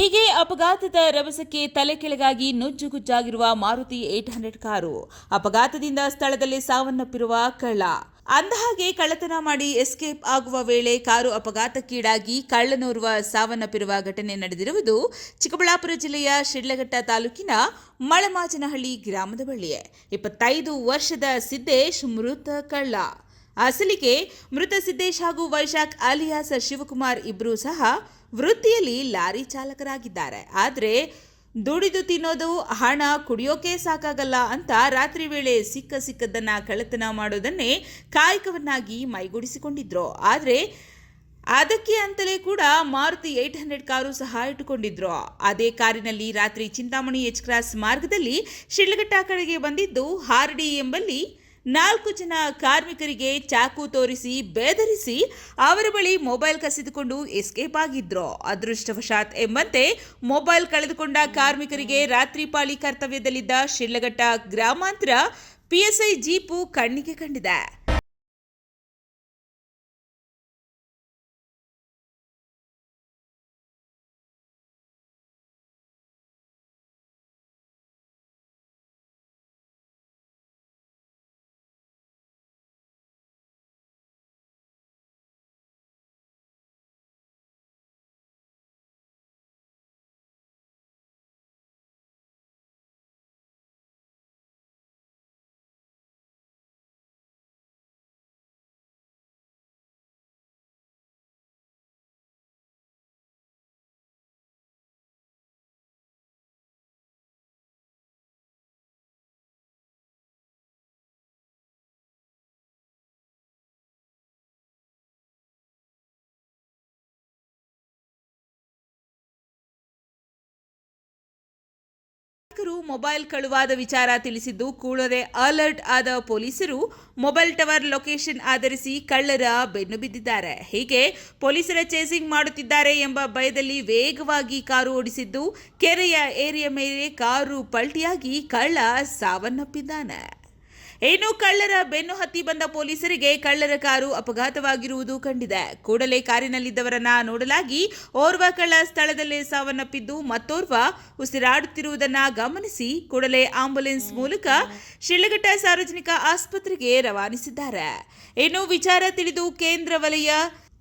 ಹೀಗೆ ಅಪಘಾತದ ರಭಸಕ್ಕೆ ತಲೆ ಕೆಳಗಾಗಿ ನುಜ್ಜುಗುಜ್ಜಾಗಿರುವ ಮಾರುತಿ ಏಟ್ ಹಂಡ್ರೆಡ್ ಕಾರು ಅಪಘಾತದಿಂದ ಸ್ಥಳದಲ್ಲಿ ಸಾವನ್ನಪ್ಪಿರುವ ಕಳ್ಳ. ಅಂದಹಾಗೆ ಕಳ್ಳತನ ಮಾಡಿ ಎಸ್ಕೇಪ್ ಆಗುವ ವೇಳೆ ಕಾರು ಅಪಘಾತಕ್ಕೀಡಾಗಿ ಕಳ್ಳನೋರ್ವ ಸಾವನ್ನಪ್ಪಿರುವ ಘಟನೆ ನಡೆದಿರುವುದು ಚಿಕ್ಕಬಳ್ಳಾಪುರ ಜಿಲ್ಲೆಯ ಶಿಡ್ಲಘಟ್ಟ ತಾಲೂಕಿನ ಮಳಮಾಚನಹಳ್ಳಿ ಗ್ರಾಮದ ಬಳಿಯೇ ಇಪ್ಪತ್ತೈದು ವರ್ಷದ ಸಿದ್ದೇಶ್ ಮೃತ ಕಳ್ಳ. ಅಸಲಿಗೆ ಮೃತ ಸಿದ್ದೇಶ್ ಹಾಗೂ ವೈಶಾಖ್ ಅಲಿಯಾಸ್ ಶಿವಕುಮಾರ್ ಇಬ್ಬರೂ ಸಹ ವೃತ್ತಿಯಲ್ಲಿ ಲಾರಿ ಚಾಲಕರಾಗಿದ್ದಾರೆ. ಆದರೆ ದುಡಿದು ತಿನ್ನೋದು, ಹಣ ಕುಡಿಯೋಕೆ ಸಾಕಾಗಲ್ಲ ಅಂತ ರಾತ್ರಿ ವೇಳೆ ಸಿಕ್ಕ ಸಿಕ್ಕದ್ದನ್ನು ಕಳ್ಳತನ ಮಾಡೋದನ್ನೇ ಕಾಯಕವನ್ನಾಗಿ ಮೈಗೂಡಿಸಿಕೊಂಡಿದ್ರು. ಆದರೆ ಅದಕ್ಕೆ ಅಂತಲೇ ಕೂಡ ಮಾರುತಿ ಏಟ್ ಹಂಡ್ರೆಡ್ ಕಾರು ಸಹ ಇಟ್ಟುಕೊಂಡಿದ್ರು. ಅದೇ ಕಾರಿನಲ್ಲಿ ರಾತ್ರಿ ಚಿಂತಾಮಣಿ ಎಚ್ ಕ್ರಾಸ್ ಮಾರ್ಗದಲ್ಲಿ ಶಿಡ್ಲಘಟ್ಟ ಕಡೆಗೆ ಬಂದಿದ್ದು ಹಾರ್ಡಿ ಎಂಬಲ್ಲಿ ನಾಲ್ಕು ಜನ ಕಾರ್ಮಿಕರಿಗೆ ಚಾಕು ತೋರಿಸಿ ಬೆದರಿಸಿ ಅವರ ಬಳಿ ಮೊಬೈಲ್ ಕಸಿದುಕೊಂಡು ಎಸ್ಕೇಪ್ ಆಗಿದ್ರು. ಅದೃಷ್ಟವಶಾತ್ ಎಂಬಂತೆ ಮೊಬೈಲ್ ಕಳೆದುಕೊಂಡ ಕಾರ್ಮಿಕರಿಗೆ ರಾತ್ರಿ ಪಾಳಿ ಕರ್ತವ್ಯದಲ್ಲಿದ್ದ ಶಿಳ್ಳಘಟ್ಟ ಗ್ರಾಮಾಂತರ ಪಿಎಸ್ಐ ಜೀಪು ಕಣ್ಣಿಗೆ ಕಂಡಿದೆ. ನಾಗರಿಕರು ಮೊಬೈಲ್ ಕಳುವಾದ ವಿಚಾರ ತಿಳಿಸಿದ್ದು, ಕೂಡಲೇ ಅಲರ್ಟ್ ಆದ ಪೊಲೀಸರು ಮೊಬೈಲ್ ಟವರ್ ಲೊಕೇಶನ್ ಆಧರಿಸಿ ಕಳ್ಳರ ಬೆನ್ನು ಬಿದ್ದಿದ್ದಾರೆ. ಹೀಗೆ ಪೊಲೀಸರ ಚೇಸಿಂಗ್ ಮಾಡುತ್ತಿದ್ದಾರೆ ಎಂಬ ಭಯದಲ್ಲಿ ವೇಗವಾಗಿ ಕಾರು ಓಡಿಸಿದ್ದು, ಕೆರೆಯ ಏರಿಯ ಮೇಲೆ ಕಾರು ಪಲ್ಟಿಯಾಗಿ ಕಳ್ಳ ಸಾವನ್ನಪ್ಪಿದ್ದಾನೆ. ಏನು ಕಳ್ಳರ ಬೆನ್ನು ಹತ್ತಿ ಬಂದ ಪೊಲೀಸರಿಗೆ ಕಳ್ಳರ ಕಾರು ಅಪಘಾತವಾಗಿರುವುದು ಕಂಡಿದೆ. ಕೂಡಲೇ ಕಾರಿನಲ್ಲಿದ್ದವರನ್ನ ನೋಡಲಾಗಿ ಓರ್ವ ಕಳ್ಳ ಸ್ಥಳದಲ್ಲೇ ಸಾವನ್ನಪ್ಪಿದ್ದು ಮತ್ತೋರ್ವ ಉಸಿರಾಡುತ್ತಿರುವುದನ್ನ ಗಮನಿಸಿ ಕೂಡಲೇ ಆಂಬುಲೆನ್ಸ್ ಮೂಲಕ ಶಿಳ್ಳಘಟ್ಟ ಸಾರ್ವಜನಿಕ ಆಸ್ಪತ್ರೆಗೆ ರವಾನಿಸಿದ್ದಾರೆ. ಇನ್ನು ವಿಚಾರ ತಿಳಿದು ಕೇಂದ್ರ ವಲಯ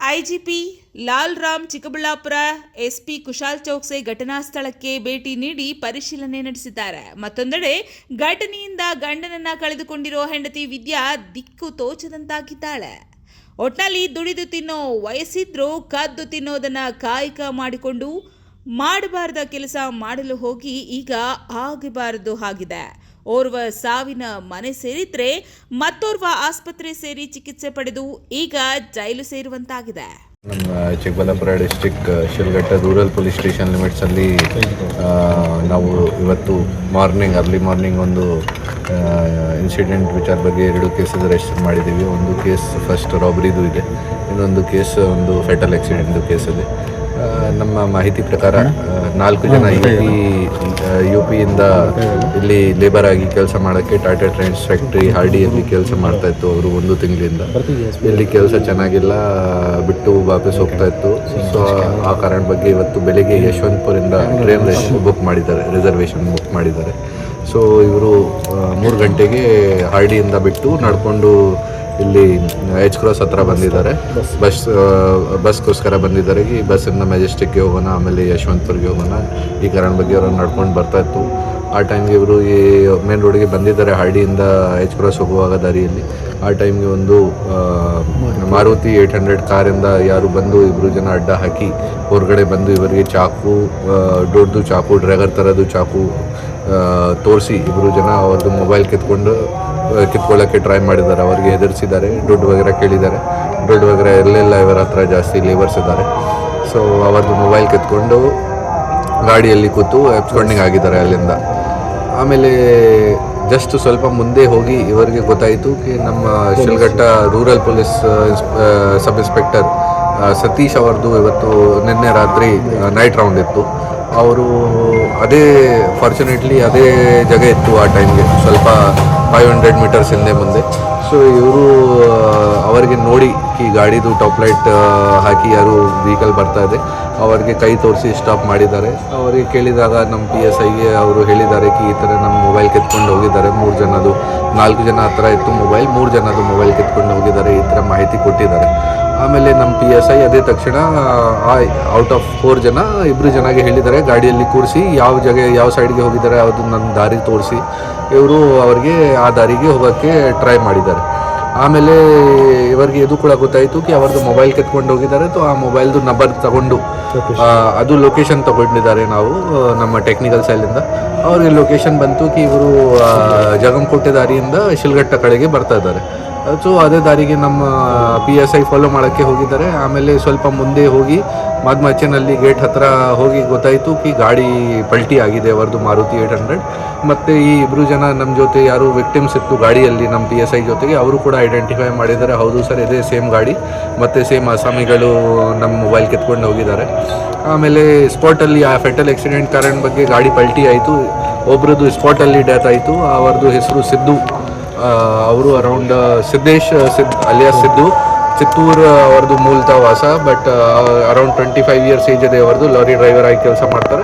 ಐಜಿಪಿ ಲಾಲ್ ರಾಮ್ ಚಿಕ್ಕಬಳ್ಳಾಪುರ ಎಸ್ಪಿ ಕುಶಾಲ್ ಚೌಕ್ಸೆ ಘಟನಾ ಸ್ಥಳಕ್ಕೆ ಭೇಟಿ ನೀಡಿ ಪರಿಶೀಲನೆ ನಡೆಸಿದ್ದಾರೆ. ಮತ್ತೊಂದೆಡೆ ಘಟನೆಯಿಂದ ಗಂಡನನ್ನ ಕಳೆದುಕೊಂಡಿರೋ ಹೆಂಡತಿ ವಿದ್ಯಾ ದಿಕ್ಕು ತೋಚದಂತಾಗಿದ್ದಾಳೆ. ಒಟ್ನಲ್ಲಿ ದುಡಿದು ತಿನ್ನೋ, ವಯಸ್ಸಿದ್ರೂ ಕದ್ದು ತಿನ್ನೋದನ್ನ ಕಾಯಕ ಮಾಡಿಕೊಂಡು ಮಾಡಬಾರದ ಕೆಲಸ ಮಾಡಲು ಹೋಗಿ ಈಗ ಆಗಬಾರದು ಆಗಿದೆ. ಓರ್ವ ಸಾವಿನ ಮನೆ ಸೇರಿದ್ರೆ ಮತ್ತೋರ್ವ ಆಸ್ಪತ್ರೆ ಸೇರಿ ಚಿಕಿತ್ಸೆ ಪಡೆದು ಈಗ ಜೈಲು ಸೇರುವಂತಾಗಿದೆ. ನಮ್ಮ Chikkaballapur district Sidlaghatta rural police station ಲಿಮಿಟ್ಸಲ್ಲಿ ನಾವು ಇವತ್ತು ಮಾರ್ನಿಂಗ್ ಅರ್ಲಿ ಮಾರ್ನಿಂಗ್ ಒಂದು ಇನ್ಸಿಡೆಂಟ್ ವಿಚಾರ ಬಗ್ಗೆ ಎರಡು ಕೇಸಸ್ ರಿಜಿಸ್ಟರ್ ಮಾಡಿದ್ದೀವಿ. ಒಂದು ಕೇಸ್ ಫಸ್ಟ್ ರಾಬರಿದು ಇದೆ. ಇನ್ನೊಂದು ಕೇಸ್ ಒಂದು ಫೆಟಲ್ ಆಕ್ಸಿಡೆಂಟ್ದು ಕೇಸ್ ಆ, ನಮ್ಮ ಮಾಹಿತಿ ಪ್ರಕಾರ ನಾಲ್ಕು ಜನ ಯು ಪಿ ಯು ಪಿಯಿಂದ ಇಲ್ಲಿ ಲೇಬರ್ ಆಗಿ ಕೆಲಸ ಮಾಡೋಕ್ಕೆ ಟಾಟಾ ಟ್ರೈನ್ಸ್ ಫ್ಯಾಕ್ಟ್ರಿ ಹಾರ್ಡಿಯಲ್ಲಿ ಕೆಲಸ ಮಾಡ್ತಾ ಇತ್ತು ಅವರು ಒಂದು ತಿಂಗಳಿಂದ. ಇಲ್ಲಿ ಕೆಲಸ ಚೆನ್ನಾಗಿಲ್ಲ ಬಿಟ್ಟು ವಾಪಸ್ ಹೋಗ್ತಾ ಇತ್ತು. ಸೊ ಆ ಕಾರಣ ಬಗ್ಗೆ ಇವತ್ತು ಬೆಳಿಗ್ಗೆ ಯಶವಂತಪುರಿಂದ ಟ್ರೈನ್ ಬುಕ್ ಮಾಡಿದ್ದಾರೆ ರಿಸರ್ವೇಷನ್ ಬುಕ್ ಮಾಡಿದ್ದಾರೆ. ಸೊ ಇವರು ಮೂರು ಗಂಟೆಗೆ ಹಾರ್ಡಿಯಿಂದ ಬಿಟ್ಟು ನಡ್ಕೊಂಡು ಇಲ್ಲಿ ಎಚ್ ಕ್ರಾಸ್ ಹತ್ರ ಬಂದಿದ್ದಾರೆ. ಬಸ್ ಬಸ್ಗೋಸ್ಕರ ಬಂದಿದ್ದಾರೆ. ಈ ಬಸ್ಸಿಂದ ಮೆಜೆಸ್ಟಿಕ್ಗೆ ಹೋಗೋಣ, ಆಮೇಲೆ ಯಶವಂತಪುರ್ಗೆ ಹೋಗೋಣ. ಈ ಕಾರಣ ಬಗ್ಗೆ ಅವರು ನಡ್ಕೊಂಡು ಬರ್ತಾ ಇತ್ತು. ಆ ಟೈಮ್ಗೆ ಇವರು ಈ ಮೇನ್ ರೋಡ್ಗೆ ಬಂದಿದ್ದಾರೆ, ಹಳ್ಳಿಯಿಂದ ಎಚ್ ಕ್ರಾಸ್ ಹೋಗುವಾಗ ದಾರಿಯಲ್ಲಿ. ಆ ಟೈಮ್ಗೆ ಒಂದು ಮಾರುತಿ ಏಯ್ಟ್ ಹಂಡ್ರೆಡ್ ಕಾರಿಂದ ಯಾರು ಬಂದು ಇಬ್ಬರು ಜನ ಅಡ್ಡ ಹಾಕಿ ಹೊರಗಡೆ ಬಂದು ಇವರಿಗೆ ಚಾಕು ದೊಡ್ಡದು ಚಾಕು, ಡ್ರ್ಯಾಗರ್ ಥರದ್ದು ಚಾಕು ತೋರಿಸಿ ಇಬ್ಬರು ಜನ ಅವ್ರದ್ದು ಮೊಬೈಲ್ ಕಿತ್ಕೊಂಡು ಕಿತ್ಕೊಳ್ಳೋಕ್ಕೆ ಟ್ರೈ ಮಾಡಿದ್ದಾರೆ. ಅವರಿಗೆ ಎದುರಿಸಿದ್ದಾರೆ ದುಡ್ಡು ವಗೇರೆ ಕೇಳಿದ್ದಾರೆ. ದುಡ್ಡು ವಗೇರೆ ಎಲ್ಲೆಲ್ಲ, ಇವರ ಹತ್ರ ಜಾಸ್ತಿ ಲೇಬರ್ಸ್ ಇದ್ದಾರೆ. ಸೊ ಅವರದ್ದು ಮೊಬೈಲ್ ಕಿತ್ಕೊಂಡು ಗಾಡಿಯಲ್ಲಿ ಕೂತು ಎಬ್ಸ್ಕೊಂಡಿಂಗ್ ಆಗಿದ್ದಾರೆ ಅಲ್ಲಿಂದ. ಆಮೇಲೆ ಜಸ್ಟ್ ಸ್ವಲ್ಪ ಮುಂದೆ ಹೋಗಿ ಇವರಿಗೆ ಗೊತ್ತಾಯಿತು ಕಿ, ನಮ್ಮ Sidlaghatta rural police sub inspector Satish ಅವ್ರದ್ದು ಇವತ್ತು ನಿನ್ನೆ ರಾತ್ರಿ ನೈಟ್ ರೌಂಡ್ ಇತ್ತು. ಅವರು ಅದೇ ಫಾರ್ಚುನೇಟ್ಲಿ ಅದೇ ಜಾಗ ಇತ್ತು ಆ ಟೈಮ್ಗೆ ಸ್ವಲ್ಪ ಫೈವ್ ಹಂಡ್ರೆಡ್ ಮೀಟರ್ಸ್ ಹಿಂದೆ ಮುಂದೆ. ಸೊ ಇವರು ಅವರಿಗೆ ನೋಡಿ ಈ ಗಾಡಿದು ಟಾಪ್ ಲೈಟ್ ಹಾಕಿ ಯಾರು ವೆಹಿಕಲ್ ಬರ್ತಾ ಇದೆ. ಅವರಿಗೆ ಕೈ ತೋರಿಸಿ ಸ್ಟಾಪ್ ಮಾಡಿದ್ದಾರೆ. ಅವರಿಗೆ ಕೇಳಿದಾಗ ನಮ್ಮ ಪಿ ಎಸ್ ಐಗೆ ಅವರು ಹೇಳಿದ್ದಾರೆ ಕಿ, ಈ ಥರ ನಮ್ಮ ಮೊಬೈಲ್ ಕೆತ್ಕೊಂಡು ಹೋಗಿದ್ದಾರೆ. ಮೂರು ಜನದು ನಾಲ್ಕು ಜನ ಹತ್ರ ಇತ್ತು ಮೊಬೈಲ್ ಮೂರು ಜನದು ಮೊಬೈಲ್ ಕೆತ್ಕೊಂಡು ಹೋಗಿದ್ದಾರೆ. ಈ ಥರ ಮಾಹಿತಿ ಕೊಟ್ಟಿದ್ದಾರೆ. ಆಮೇಲೆ ನಮ್ಮ ಪಿ ಎಸ್ ಐ ಅದೇ ತಕ್ಷಣ ಔಟ್ ಆಫ್ ಫೋರ್ ಜನ ಇಬ್ಬರು ಜನಗೆ ಹೇಳಿದ್ದಾರೆ. ಗಾಡಿಯಲ್ಲಿ ಕೂರಿಸಿ, ಯಾವ ಜಾಗ, ಯಾವ ಸೈಡ್ಗೆ ಹೋಗಿದ್ದಾರೆ ಅದು ನನ್ನ ದಾರಿ ತೋರಿಸಿ, ಇವರು ಅವರಿಗೆ ಆ ದಾರಿಗೆ ಹೋಗೋಕ್ಕೆ ಟ್ರೈ ಮಾಡಿದ್ದಾರೆ. ಆಮೇಲೆ ಇವರಿಗೆ ಇದು ಕೂಡ ಗೊತ್ತಾಯಿತು ಕಿ ಅವ್ರದ್ದು ಮೊಬೈಲ್ ಕೆತ್ಕೊಂಡು ಹೋಗಿದ್ದಾರೆ ಅಥವಾ ಆ ಮೊಬೈಲ್ದು ನಂಬರ್ ತಗೊಂಡು ಅದು ಲೊಕೇಶನ್ ತಗೊಂಡಿದ್ದಾರೆ ನಾವು ನಮ್ಮ ಟೆಕ್ನಿಕಲ್ ಸೈಲಿಂದ ಅವ್ರಿಗೆ ಲೊಕೇಶನ್ ಬಂತು ಕಿ ಇವರು ಜಗಂಕೋಟೆ ದಾರಿಯಿಂದ ಶಿಲ್ಘಟ್ಟ ಕಡೆಗೆ ಬರ್ತಾ ಇದ್ದಾರೆ. ಸೊ ಅದೇ ದಾರಿಗೆ ನಮ್ಮ ಪಿ ಎಸ್ ಐ ಫಾಲೋ ಮಾಡೋಕ್ಕೆ ಹೋಗಿದ್ದಾರೆ. ಆಮೇಲೆ ಸ್ವಲ್ಪ ಮುಂದೆ ಹೋಗಿ ಮದ್ಮಚ್ಚನಲ್ಲಿ ಗೇಟ್ ಹತ್ರ ಹೋಗಿ ಗೊತ್ತಾಯಿತು ಕಿ ಗಾಡಿ ಪಲ್ಟಿ ಆಗಿದೆ, ಅವರದು ಮಾರುತಿ ಏಟ್ ಹಂಡ್ರೆಡ್ ಮತ್ತು ಈ ಇಬ್ಬರು ಜನ ನಮ್ಮ ಜೊತೆ ಯಾರು ವಿಕ್ಟಿಮ್ಸ್ ಇತ್ತು ಗಾಡಿಯಲ್ಲಿ ನಮ್ಮ ಪಿ ಎಸ್ ಐ ಜೊತೆಗೆ, ಅವರು ಕೂಡ ಐಡೆಂಟಿಫೈ ಮಾಡಿದ್ದಾರೆ. ಹೌದು ಸರ್, ಇದೇ ಸೇಮ್ ಗಾಡಿ. ಮತ್ತು ಸೇಮ್ ಅಸಾಮಿಗಳು ನಮ್ಮ ಮೊಬೈಲ್ ಕೆತ್ಕೊಂಡು ಹೋಗಿದ್ದಾರೆ. ಆಮೇಲೆ ಸ್ಪಾಟಲ್ಲಿ ಆ ಫೆಟಲ್ ಆಕ್ಸಿಡೆಂಟ್ ಕಾರಣ ಬಗ್ಗೆ ಗಾಡಿ ಪಲ್ಟಿ ಆಯಿತು. ಒಬ್ರದ್ದು ಸ್ಪಾಟಲ್ಲಿ ಡೆತ್ ಆಯಿತು. ಅವರದ್ದು ಹೆಸರು ಸಿದ್ದು. ಅವರು ಅರೌಂಡ್ ಸಿದ್ದೇಶ್, ಸಿದ್, ಅಲಿಯಾಸ್ ಸಿದ್ದು, ಚಿತ್ತೂರು ಅವ್ರದ್ದು ಮೂಲತಃ ವಾಸ but around twenty five years age ಇದೆ ಅವ್ರದ್ದು ಲಾರಿ ಡ್ರೈವರ್ ಆಗಿ ಕೆಲಸ ಮಾಡ್ತಾರೆ.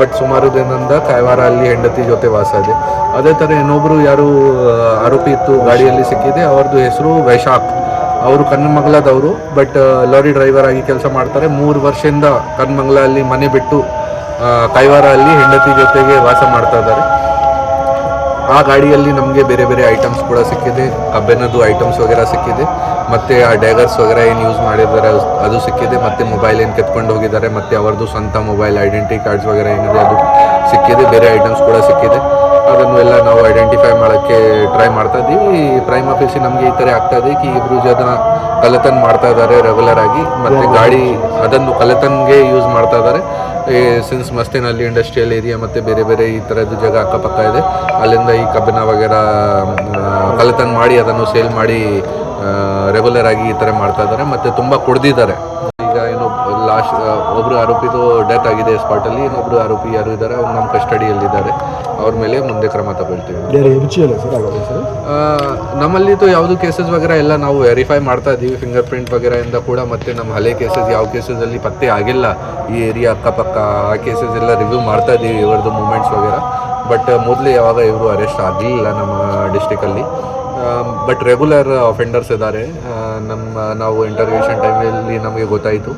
ಬಟ್ ಸುಮಾರು ದಿನದಿಂದ ಕಾಯವಾರ ಅಲ್ಲಿ ಹೆಂಡತಿ ಜೊತೆ ವಾಸ ಇದೆ. ಅದೇ ಥರ ಇನ್ನೊಬ್ಬರು ಯಾರು ಆರೋಪಿ ಇತ್ತು, ಗಾಡಿಯಲ್ಲಿ ಸಿಕ್ಕಿದೆ ಅವ್ರದ್ದು ಹೆಸರು ವೈಶಾಖ್. ಅವರು ಕನ್ಮಂಗ್ಲದವರು ಬಟ್ ಲಾರಿ ಡ್ರೈವರ್ ಆಗಿ ಕೆಲಸ ಮಾಡ್ತಾರೆ. ಮೂರು ವರ್ಷದಿಂದ ಕನ್ಮಂಗ್ಲ ಅಲ್ಲಿ ಮನೆ ಬಿಟ್ಟು ಕೈವಾರ ಅಲ್ಲಿ ಹೆಂಡತಿ ಜೊತೆಗೆ ವಾಸ ಮಾಡ್ತಾ ಇದ್ದಾರೆ. ಆ ಗಾಡಿಯಲ್ಲಿ ನಮಗೆ ಬೇರೆ ಬೇರೆ ಐಟಮ್ಸ್ ಕೂಡ ಸಿಕ್ಕಿದೆ. ಕಬ್ಬಿನದ್ದು ಐಟಮ್ಸ್ ವಗೇರ ಸಿಕ್ಕಿದೆ. ಮತ್ತು ಆ ಡ್ಯಾಗರ್ಸ್ ವಗೇರ ಏನು ಯೂಸ್ ಮಾಡಿದ್ದಾರೆ ಅದು- ಸಿಕ್ಕಿದೆ. ಮತ್ತು ಮೊಬೈಲ್ ಏನು ಕೆತ್ಕೊಂಡು ಹೋಗಿದ್ದಾರೆ. ಮತ್ತು ಅವರದ್ದು ಸ್ವಂತ ಮೊಬೈಲ್ ಐಡೆಂಟಿ ಕಾರ್ಡ್ಸ್ ವಗೇರ ಏನಿದೆ ಅದು ಸಿಕ್ಕಿದೆ. ಬೇರೆ ಐಟಮ್ಸ್ ಕೂಡ ಸಿಕ್ಕಿದೆ. ಅದನ್ನು ಎಲ್ಲ ನಾವು ಐಡೆಂಟಿಫೈ ಮಾಡೋಕ್ಕೆ ಟ್ರೈ ಮಾಡ್ತಾ ಇದ್ದೀವಿ. ಪ್ರೈಮ್ ಆಫೀಸಿ ನಮಗೆ ಈ ಥರ ಆಗ್ತಾ ಇದೆ ಕಿ ಇಬ್ಬರು ಜನ ಕಳ್ಳತನ ಮಾಡ್ತಾ ಇದ್ದಾರೆ ರೆಗ್ಯುಲರ್ ಆಗಿ. ಮತ್ತು ಗಾಡಿ ಅದನ್ನು ಕಳ್ಳತನ್ಗೆ ಯೂಸ್ ಮಾಡ್ತಾ ಇದ್ದಾರೆ. ಸಿನ್ಸ್ ಮಸ್ತಿನಲ್ಲಿ ಇಂಡಸ್ಟ್ರಿಯಲ್ ಏರಿಯಾ ಮತ್ತು ಬೇರೆ ಬೇರೆ ಈ ಥರದ್ದು ಜಾಗ ಅಕ್ಕಪಕ್ಕ ಇದೆ. ಅಲ್ಲಿಂದ ಈ ಕಬ್ಬಿನ ವಗೇರ ಕಳ್ಳತನ ಮಾಡಿ ಅದನ್ನು ಸೇಲ್ ಮಾಡಿ ರೆಗ್ಯುಲರ್ ಆಗಿ ಈ ಥರ ಮಾಡ್ತಾ ಇದ್ದಾರೆ. ಮತ್ತು ತುಂಬ ಕುಡ್ದಿದ್ದಾರೆ. ಒಬ್ಬರು ಆರೋಪಿದು ಡೆತ್ ಆಗಿದೆ ಸ್ಪಾಟಲ್ಲಿ ಇನ್ನೊಬ್ಬರು ಆರೋಪಿ ಯಾರು ಇದ್ದಾರೆ ಅವ್ರು ನಮ್ಮ ಕಸ್ಟಡಿಯಲ್ಲಿದ್ದಾರೆ ಅವ್ರ ಮೇಲೆ ಮುಂದೆ ಕ್ರಮ ತಗೊಳ್ತೀವಿ. ನಮ್ಮಲ್ಲಿ ತು ಯಾವುದು ಕೇಸಸ್ ವಗರ ಎಲ್ಲ ನಾವು ವೆರಿಫೈ ಮಾಡ್ತಾ ಇದ್ದೀವಿ ಫಿಂಗರ್ ಪ್ರಿಂಟ್ ವಗೇರ ಇಂದ ಕೂಡ ಮತ್ತೆ ನಮ್ಮ ಹಳೆ ಕೇಸಸ್ ಯಾವ ಕೇಸಸ್ ಅಲ್ಲಿ ಪತ್ತೆ ಆಗಿಲ್ಲ. ಈ ಏರಿಯಾ ಅಕ್ಕಪಕ್ಕ ಆ ಕೇಸಸ್ ಎಲ್ಲ ರಿವ್ಯೂ ಮಾಡ್ತಾ ಇದ್ದೀವಿ ಇವ್ರದ್ದು ಮೂಮೆಂಟ್ಸ್ ವಗೇರ. ಬಟ್ ಮೊದಲೇ ಯಾವಾಗ ಇವರು ಅರೆಸ್ಟ್ ಆಗಲಿಲ್ಲ ನಮ್ಮ ಡಿಸ್ಟಿಕಲ್ಲಿ ಬಟ್ ರೆಗ್ಯುಲರ್ ಅಫೆಂಡರ್ಸ್ ಇದ್ದಾರೆ. ನಮ್ಮ ನಾವು ಇಂಟರ್ವ್ಯೂಷನ್ ಟೈಮಲ್ಲಿ ನಮಗೆ ಗೊತ್ತಾಯಿತು.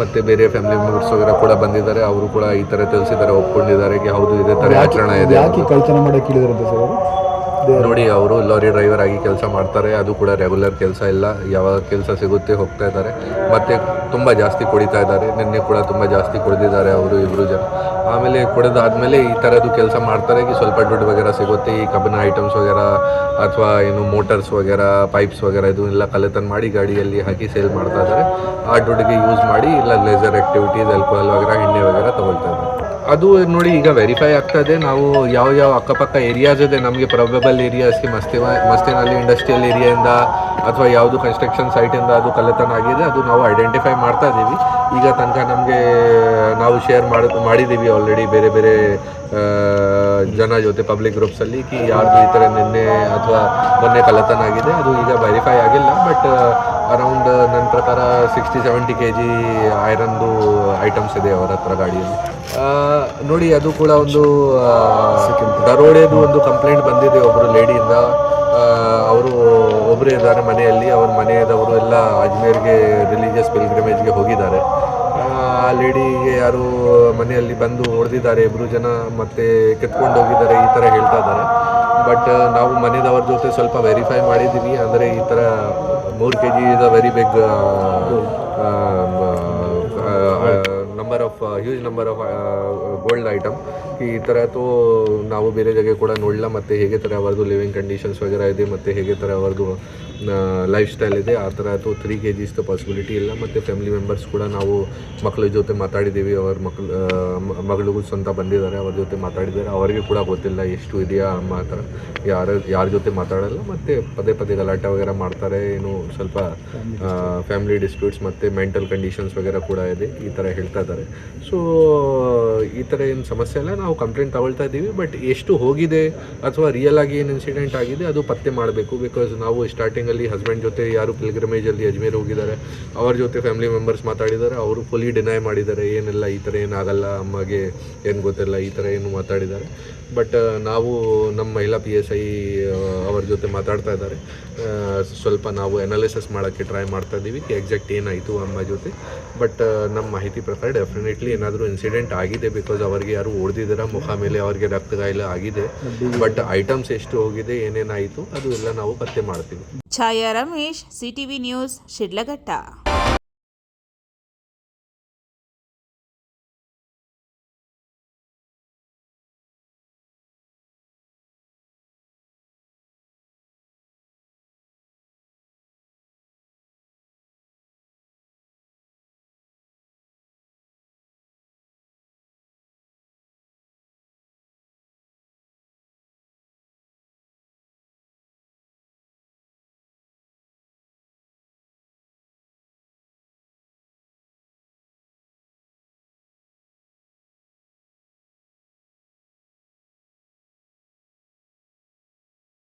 ಮತ್ತು ಬೇರೆ ಫ್ಯಾಮಿಲಿ ಮೆಂಬರ್ಸ್ ವಗೇರ ಕೂಡ ಬಂದಿದ್ದಾರೆ. ಅವರು ಕೂಡ ಈ ತರ ತಿಳಿಸಿದ್ದಾರೆ ಒಪ್ಕೊಂಡಿದ್ದಾರೆ. ಹೌದು ಇದೇ ತರ ಆಚರಣೆ ಇದೆ ಯಾಕೆ ಕಳ್ತನ ಇಳಿದ್ರಂತೆ ಸರ್ ನೋಡಿ ಅವರು ಲಾರಿ ಡ್ರೈವರ್ ಆಗಿ ಕೆಲಸ ಮಾಡ್ತಾರೆ. ಅದು ಕೂಡ ರೆಗ್ಯುಲರ್ ಕೆಲಸ ಇಲ್ಲ. ಯಾವಾಗ ಕೆಲಸ ಸಿಗುತ್ತೆ ಹೋಗ್ತಾ ಇದ್ದಾರೆ. ಮತ್ತೆ ತುಂಬಾ ಜಾಸ್ತಿ ಕುಡಿತಾ ಇದ್ದಾರೆ. ನಿನ್ನೆ ಕೂಡ ತುಂಬಾ ಜಾಸ್ತಿ ಕುಡಿದಿದ್ದಾರೆ ಅವರು ಇಬ್ರು ಜನ. ಆಮೇಲೆ ಕುಡಿದಾದ್ಮೇಲೆ ಈ ಥರದ್ದು ಕೆಲಸ ಮಾಡ್ತಾರೆ. ಕಿ ಸ್ವಲ್ಪ ದುಡ್ಡು ವಗೇರ ಸಿಗುತ್ತೆ. ಈ ಕಬ್ಬಿನ ಐಟಮ್ಸ್ ವಗೇರ ಅಥವಾ ಏನು ಮೋಟರ್ಸ್ ವಗೇರ ಪೈಪ್ಸ್ ವಗೇರ ಇದು ಎಲ್ಲ ಕಲೆತನ ಮಾಡಿ ಗಾಡಿಯಲ್ಲಿ ಹಾಕಿ ಸೇಲ್ ಮಾಡ್ತಾ ಇದ್ದಾರೆ. ಆ ದುಡ್ಡಿಗೆ ಯೂಸ್ ಮಾಡಿ ಇಲ್ಲ ಲೇಸರ್ ಆ್ಯಕ್ಟಿವಿಟೀಸ್ ಆಲ್ಕೋಹಾಲ್ ವಗೇರ, ಎಣ್ಣೆ ವಗೇರ ತಗೊಳ್ತಾ ಅದು ನೋಡಿ ಈಗ ವೆರಿಫೈ ಆಗ್ತಾ ಇದೆ. ನಾವು ಯಾವ ಯಾವ ಅಕ್ಕಪಕ್ಕ ಏರಿಯಾಸ್ ಇದೆ. ನಮಗೆ ಪ್ರೊಬೆಬಲ್ ಏರಿಯಾಸ್ಗೆ ಮಸ್ತಿ ಮಸ್ತಿನಲ್ಲಿ ಇಂಡಸ್ಟ್ರಿಯಲ್ ಏರಿಯಾಯಿಂದ ಅಥವಾ ಯಾವುದು ಕನ್ಸ್ಟ್ರಕ್ಷನ್ ಸೈಟಿಂದ ಅದು ಕಲೆತನ ಆಗಿದೆ. ಅದು ನಾವು ಐಡೆಂಟಿಫೈ ಮಾಡ್ತಾ ಇದ್ದೀವಿ ಈಗ ತನಕ ನಮಗೆ ನಾವು ಶೇರ್ ಮಾಡಿ ಮಾಡಿದ್ದೀವಿ ಆಲ್ರೆಡಿ ಬೇರೆ ಬೇರೆ ಜನ ಜೊತೆ ಪಬ್ಲಿಕ್ ಗ್ರೂಪ್ಸಲ್ಲಿ ಕಿ ಯಾರ್ದು ಈ ಥರ ನಿನ್ನೆ ಅಥವಾ ಮೊನ್ನೆ ಕಳ್ಳತನ ಆಗಿದೆ, ಅದು ಈಗ ವೆರಿಫೈ ಆಗಿಲ್ಲ. ಬಟ್ ಅರೌಂಡ್ ನನ್ನ ಪ್ರಕಾರ ಸಿಕ್ಸ್ಟಿ ಸೆವೆಂಟಿ ಕೆ ಜಿ ಐರನ್ದು ಐಟಮ್ಸ್ ಇದೆ ಅವರ ಹತ್ರ ಗಾಡಿಯಲ್ಲಿ. ನೋಡಿ, ಅದು ಕೂಡ ಒಂದು ದರೋಡೆದು ಒಂದು ಕಂಪ್ಲೇಂಟ್ ಬಂದಿದೆ ಒಬ್ಬರು ಲೇಡಿಯಿಂದ ಅವರು ಒಬ್ಬರು ಇದ್ದಾರೆ ಮನೆಯಲ್ಲಿ, ಅವ್ರ ಮನೆಯದವರು ಎಲ್ಲ ಅಜ್ಮೇರ್ಗೆ ರಿಲಿಜಿಯಸ್ ಪಿಲ್ಗ್ರಿಮೇಜ್ಗೆ ಹೋಗಿದ್ದಾರೆ. ಆ ಲೇಡಿಗೆ ಯಾರು ಮನೆಯಲ್ಲಿ ಬಂದು ಹೊಡೆದಿದ್ದಾರೆ ಇಬ್ಬರು ಜನ ಮತ್ತೆ ಕಿತ್ಕೊಂಡು ಹೋಗಿದ್ದಾರೆ, ಈ ಥರ ಹೇಳ್ತಾ ಇದ್ದಾರೆ. ಬಟ್ ನಾವು ಮನೆಯವರ ಜೊತೆ ಸ್ವಲ್ಪ ವೆರಿಫೈ ಮಾಡಿದ್ದೀವಿ. ಅಂದರೆ ಈ ಥರ ಮೂರು K G is a very big number of huge number of gold item ಈ ಥರ ತೋ ನಾವು ಬೇರೆ ಜಾಗೆ ಕೂಡ ನೋಡಲ್ಲ ಮತ್ತು ಹೇಗೆ ಥರ ಅವರದು ಲಿವಿಂಗ್ ಕಂಡೀಷನ್ಸ್ ವಗೇರ ಇದೆ, ಮತ್ತು ಹೇಗೆ ಥರ ಅವರದು ಲೈಫ್ ಸ್ಟೈಲ್ ಇದೆ, ಆ ಥರ ಅಥವಾ ತ್ರೀ ಕೆ ಜಿಸ್ದು ಪಾಸಿಬಿಲಿಟಿ ಇಲ್ಲ. ಮತ್ತು ಫ್ಯಾಮಿಲಿ ಮೆಂಬರ್ಸ್ ಕೂಡ ನಾವು ಮಕ್ಕಳ ಜೊತೆ ಮಾತಾಡಿದ್ದೀವಿ ಅವ್ರ ಮಕ್ಕಳು ಮಗಳಿಗೂ ಸ್ವಂತ ಬಂದಿದ್ದಾರೆ, ಅವ್ರ ಜೊತೆ ಮಾತಾಡಿದ್ದಾರೆ. ಅವರಿಗೆ ಕೂಡ ಗೊತ್ತಿಲ್ಲ ಎಷ್ಟು ಇದೆಯಾ ಅಮ್ಮ ಆ ಥರ ಯಾರ ಯಾರ ಜೊತೆ ಮಾತಾಡಲ್ಲ, ಮತ್ತು ಪದೇ ಪದೇ ಗಲಾಟೆ ವಗೇರ ಮಾಡ್ತಾರೆ. ಏನು ಸ್ವಲ್ಪ ಫ್ಯಾಮಿಲಿ ಡಿಸ್ಪ್ಯೂಟ್ಸ್ ಮತ್ತು ಮೆಂಟಲ್ ಕಂಡೀಷನ್ಸ್ ವಗೇರ ಕೂಡ ಇದೆ. ಈ ಥರ ಹೇಳ್ತಾ ಇದ್ದಾರೆ. ಸೊ ಈ ಥರ ಏನು ಸಮಸ್ಯೆ ಇಲ್ಲ. ನಾವು ಕಂಪ್ಲೇಂಟ್ ತಗೊಳ್ತಾ ಇದ್ದೀವಿ ಬಟ್ ಎಷ್ಟು ಹೋಗಿದೆ ಅಥವಾ ರಿಯಲ್ ಆಗಿ ಏನು ಇನ್ಸಿಡೆಂಟ್ ಆಗಿದೆ ಅದು ಪತ್ತೆ ಮಾಡಬೇಕು. ಬಿಕಾಸ್ ನಾವು ಸ್ಟಾರ್ಟಿಂಗಲ್ಲಿ ಹಸ್ಬೆಂಡ್ ಜೊತೆ ಯಾರು ಪಿಲ್ಗ್ರಮೇಜಲ್ಲಿ ಅಜ್ಮೇರ್ ಹೋಗಿದ್ದಾರೆ, ಅವ್ರ ಜೊತೆ ಫ್ಯಾಮಿಲಿ ಮೆಂಬರ್ಸ್ ಮಾತಾಡಿದ್ದಾರೆ, ಅವರು ಫುಲ್ಲಿ ಡಿನೈ ಮಾಡಿದ್ದಾರೆ. ಏನೆಲ್ಲ, ಈ ಥರ ಏನಾಗಲ್ಲ ಅಮ್ಮಗೆ ಏನು ಗೊತ್ತಿಲ್ಲ, ಈ ಥರ ಏನು ಮಾತಾಡಿದ್ದಾರೆ. ಬಟ್ ನಾವು ನಮ್ಮ ಮಹಿಳಾ ಪಿ ಎಸ್ ಐ ಅವ್ರ ಜೊತೆ ಮಾತಾಡ್ತಾ ಇದ್ದಾರೆ. ಸ್ವಲ್ಪ ನಾವು ಅನಾಲಿಸಿಸ್ ಮಾಡೋಕ್ಕೆ ಟ್ರೈ ಮಾಡ್ತಾ ಇದ್ದೀವಿ ಎಕ್ಸಾಕ್ಟ್ ಏನಾಯಿತು ಅಮ್ಮ ಜೊತೆ. ಬಟ್ ನಮ್ಮ ಮಾಹಿತಿ ಪ್ರಕಾರ ಡೆಫಿನೆಟ್ಲಿ ಏನಾದರೂ ಇನ್ಸಿಡೆಂಟ್ ಆಗಿದೆ ಬಿಕಾಸ್ ಅವರಿಗೆ ಯಾರು ಹೊಡೆದಿದ್ದಾರೆ, ಮುಖ ಮೇಲೆ ಅವರಿಗೆ ರಕ್ತಗಾಯಿಲೆ ಆಗಿದೆ. ಬಟ್ ಐಟಮ್ಸ್ ಎಷ್ಟು ಹೋಗಿದೆ, ಏನೇನಾಯಿತು, ಅದು ಎಲ್ಲ ನಾವು ಪತ್ತೆ ಮಾಡ್ತೀವಿ. Chhaya Ramesh CTV news Sidlaghatta.